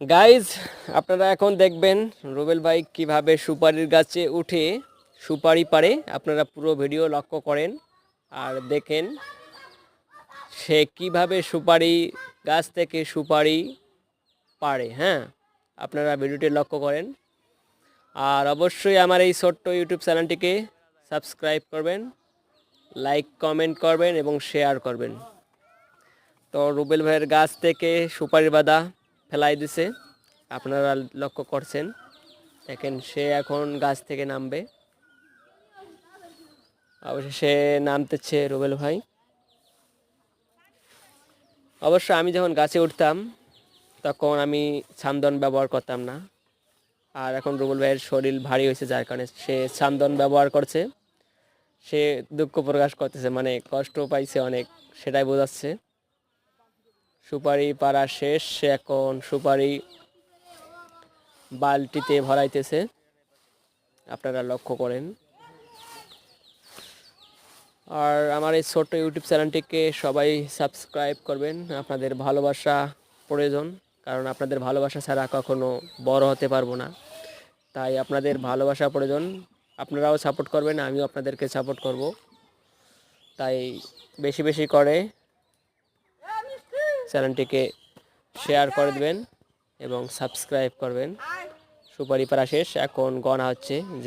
Guys আপনারা এখন দেখবেন রুবেল ভাই কীভাবে সুপারির গাছে উঠে সুপারি পারে আপনারা পুরো ভিডিও লক্ষ্য করেন আর দেখেন সে কীভাবে সুপারি গাছ থেকে সুপারি পারে হ্যাঁ? আপনারা ভিডিওটি লক্ষ্য করেন। আর অবশ্যই আমার এই ছোট্ট ইউটিউব চ্যানেলটিকে সাবস্ক্রাইব করবেন, লাইক, কমেন্ট করবেন এবং শেয়ার করবেন। তো রুবেল ভাইয়ের গাছ থেকে সুপারি বাদা ফেলাই দিছে। আপনারা লক্ষ্য করছেন, দেখেন সে এখন গাছ থেকে নামবে। অবশেষে নামতেছে রুবেল ভাই। অবশ্য আমি যখন গাছে উঠতাম, তখন আমি ছান্দন ব্যবহার করতাম না। আর এখন রুবেল ভাইয়ের শরীর ভারী হয়েছে, যার কারণে সে ছান্দন ব্যবহার করছে। সে দুঃখ প্রকাশ করতেছে মানে কষ্ট পাইছে অনেক, সেটাই বোঝাচ্ছে। সুপারি পাড়া শেষ। এখন সুপারি বালতিতে ভরাইতেছে। আপনারা লক্ষ্য করেন। আর আমার এই ছোট্ট ইউটিউব চ্যানেলটিকে সবাই সাবস্ক্রাইব করবেন। আপনাদের ভালোবাসা প্রয়োজন, কারণ আপনাদের ভালোবাসা ছাড়া কখনো বড় হতে পারব না। তাই আপনাদের ভালোবাসা প্রয়োজন। আপনারাও সাপোর্ট করবেন, আমিও আপনাদেরকে সাপোর্ট করব। তাই বেশি বেশি করে চ্যানেলটিকে শেয়ার করে দেবেন এবং সাবস্ক্রাইব করবেন। সুপারি পারা শেষ এখন গণা হচ্ছে যে